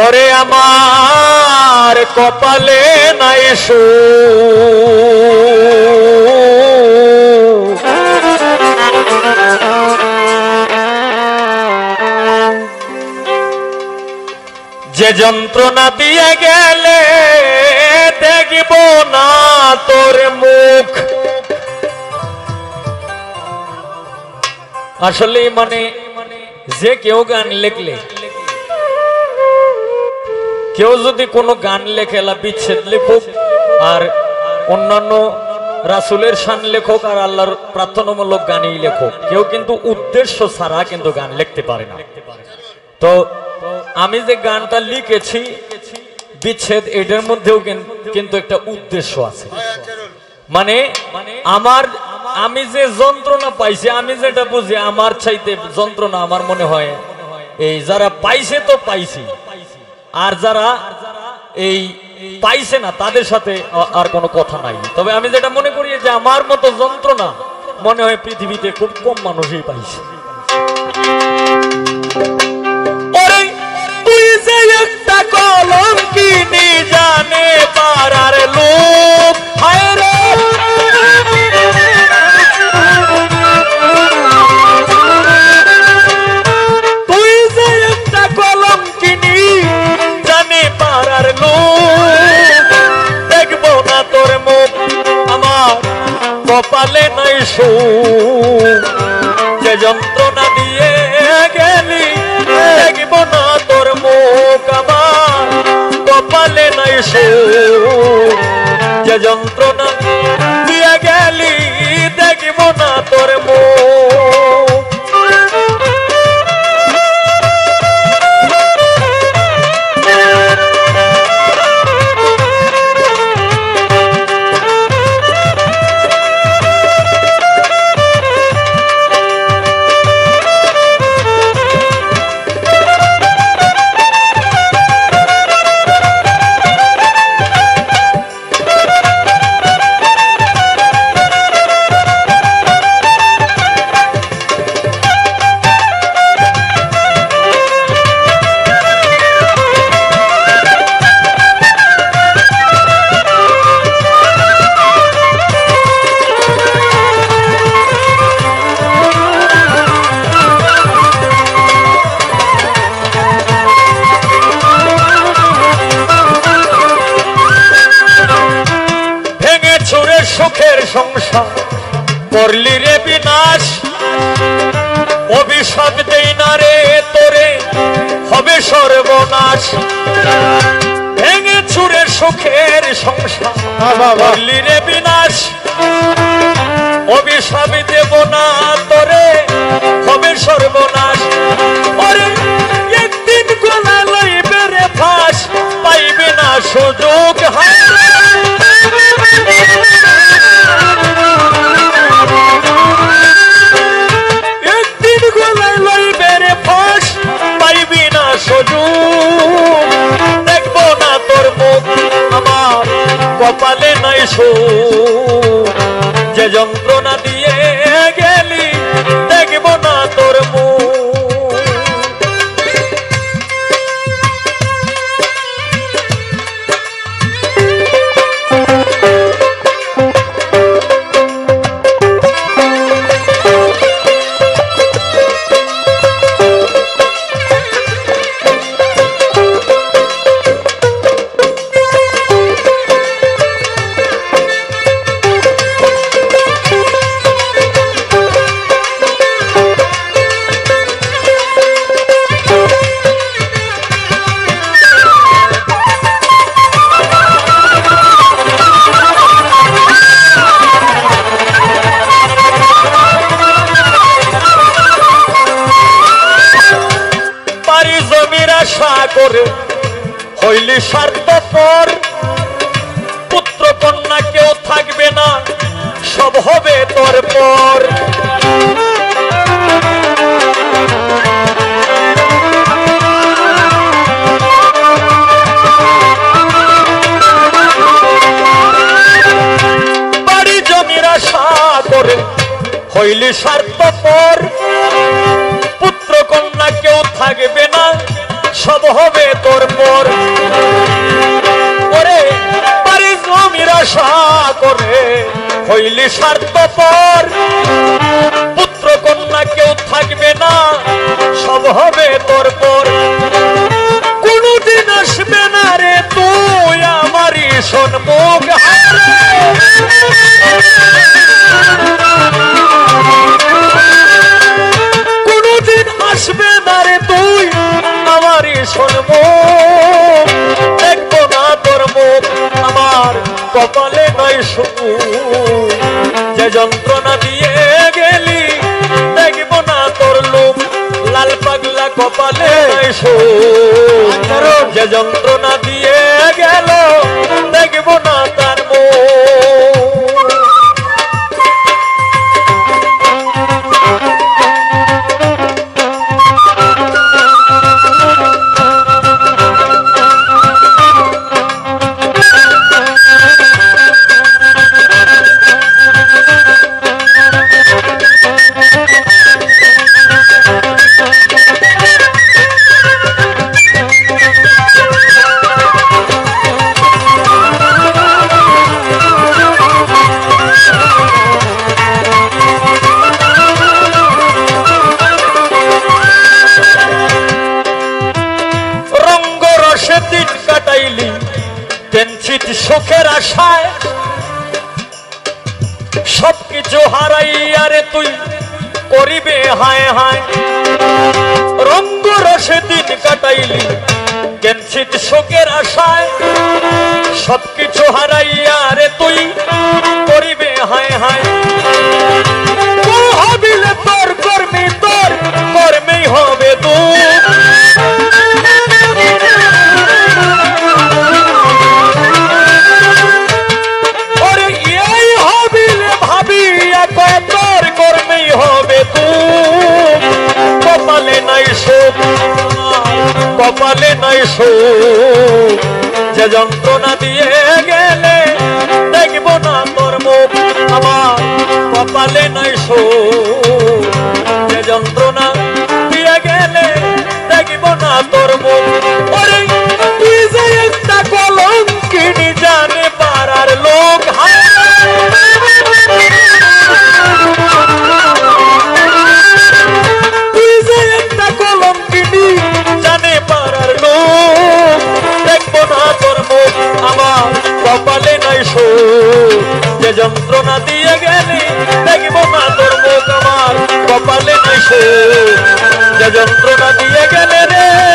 ওরে আমার কপালে নাই সু। যে যন্ত্রণা দিয়ে গেলে দেখব না তোর মুখ। আসলে মানে যে কেউ গান লেখলে কেউ যদি কোনো গান লেখে, এলা বিচ্ছেদ লেখুক, আর অন্যান্য রাসুলের শান লেখক, আর আল্লাহর প্রার্থনামূলক গানই লেখক, কেউ কিন্তু উদ্দেশ্য ছাড়া কিন্তু গান লিখতে পারে না। তো আমি যে গানটা লিখেছি, বিচ্ছেদ, এটার মধ্যেও কিন্তু একটা উদ্দেশ্য আছে। মানে আমার, আমি যে যন্ত্রণা পাইছি, আমি যেটা বুঝি, আমার চাইতে যন্ত্রণা, আমার মনে হয়, এই যারা পাইছে তো পাইছি। আর যারা এই পাইছে না, তাদের সাথে আর কোনো কথা নাই। তবে আমি যেটা মনে করি যে আমার মতো যন্ত্রণা মনে হয় পৃথিবীতে খুব কম মানুষই পাইছে। পারার লোক। দেখব না তোর মুখ, আমার কপালে নাই সু যে যন্ত্রণা দিয়ে গেলি, দেখব না তোর মুখ, আমার কপালে নাই সু যে যন্ত্রণা করলি রে বিনাশ। অভিশাপ দেই না রে তোরে হবে সর্বনাশ। ভেঙে ছুড়ে সুখের সংসার করলি রে বিনাশ। অভিশাপ দেব না তোরে হবে সর্বনাশ। ওরে একদিন গলা লইবে রে ফাঁস পাইবে না সুযোগ হায় নাই সুখ যে যন্ত্রণা দিয়ে গেলি দেখব না তোর মুখ স্বার্থপর পুত্র কন্যা কেউ থাকবে না, সব হবে তোর পর। বাড়ি জমির আশা করে হইলি স্বার্থপর, পুত্র কন্যা কেউ থাকবে না সব হবে তোর পর। ওরে পারি জমির আশা করে হইলি স্বার্থপর। বসু যে যন্ত্রণা দিয়ে গেলি দেখব না তোর লোক লাল পাগলা কপালে আচ্ছা যে যন্ত্রণা শোকের আশায় সবকিছু হারাইয়া রে তুই করিবে হায় হায়। রঙ্গ রসে দিন কাটাইলি কেঞ্চিত শোকের আশায় সব কিছু হারাইয়া এসো। যে যন্ত্রণা দিয়ে यजंत्र न दिए गले